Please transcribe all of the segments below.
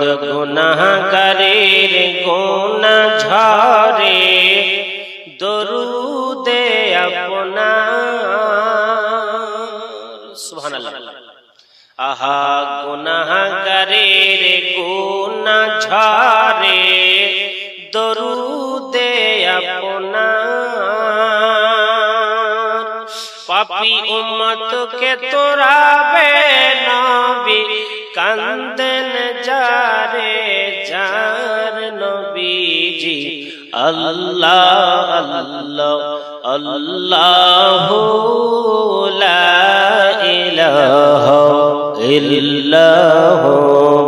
চাঁদ গুনাহগারের গুনা ঝরে, দরুদে আপনার। সুবহানাল্লাহ। আহা গুনাহগারের গুনা ঝরে, দরুদে আপনার। পাপি উম্মতকে তোরাবে নবী কান্দন যারে, যার নবীজি। আল্লাহ আল্লাহ আল্লাহ লা ইলাহা ইল্লাহ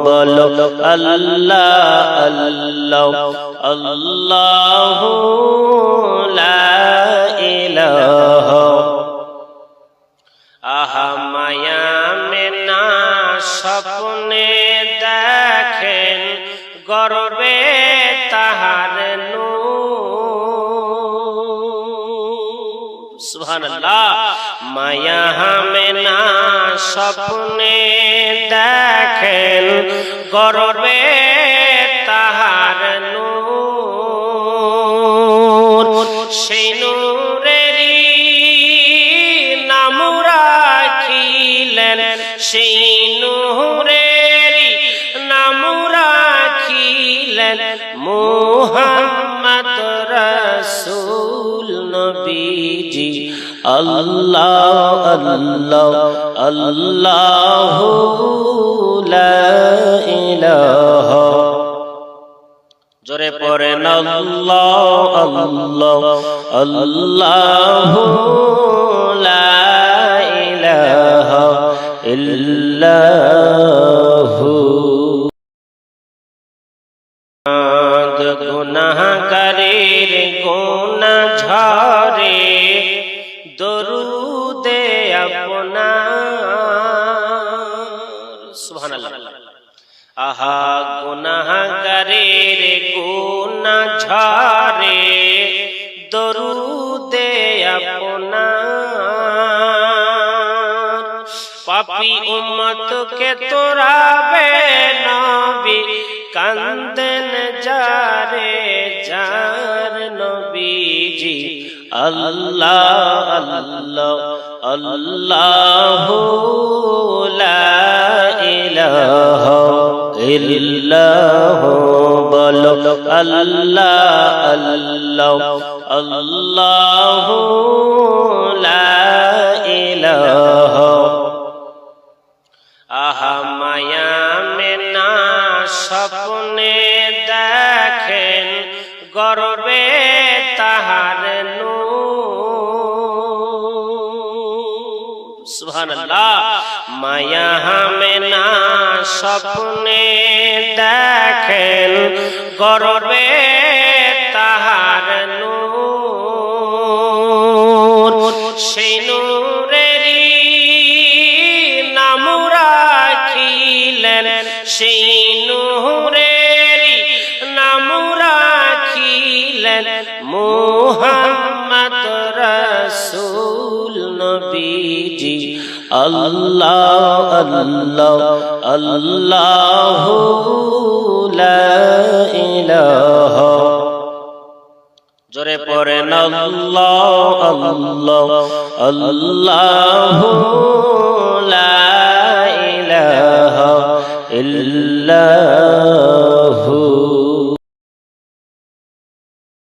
বলো। আল্লাহ আল্লাহ আল্লাহ লা ইলাহা গর্বে তাহার সুবহানাল্লাহ। মায়া মেনা স্বপ্নে দেখেন গর্বে তাহার নূর। সেই নূরেরই নাম সেই রাখিলেন মোহাম্মদ রসুল নবীজি আল্লাহ আল্লাহ আল্লাহ ইলাহা। জোরে পড়েন আল্লাহ আল্লাহ আল্লাহ গুনাহগারের গুনা ঝরে, দরুদে আপনার। সুবহানাল্লাহ। আহা গুনাহগারের গুনা ঝরে, দরুদে আপনার। পাপি উম্মতকে তোরাবে নবী কান্দন যারে যার নবীজি। আল্লাহ আল্লাহ আল্লাহ লা ইল্লাহ বলো। আল্লাহ আল্লাহ আল্লাহ লা গর্বে তাহার মায়া মেনা স্বপ্নে দেখেন গর্বে তাহার নূর। সেই নূরেরই নাম রাখিলেন সেই রাখিলেন মোহাম্মদ রসুল নবীজি আল্লাহ আল্লাহ আল্লাহ জোরে পড়েন আল্লাহ আল্লাহ আল্লাহ লা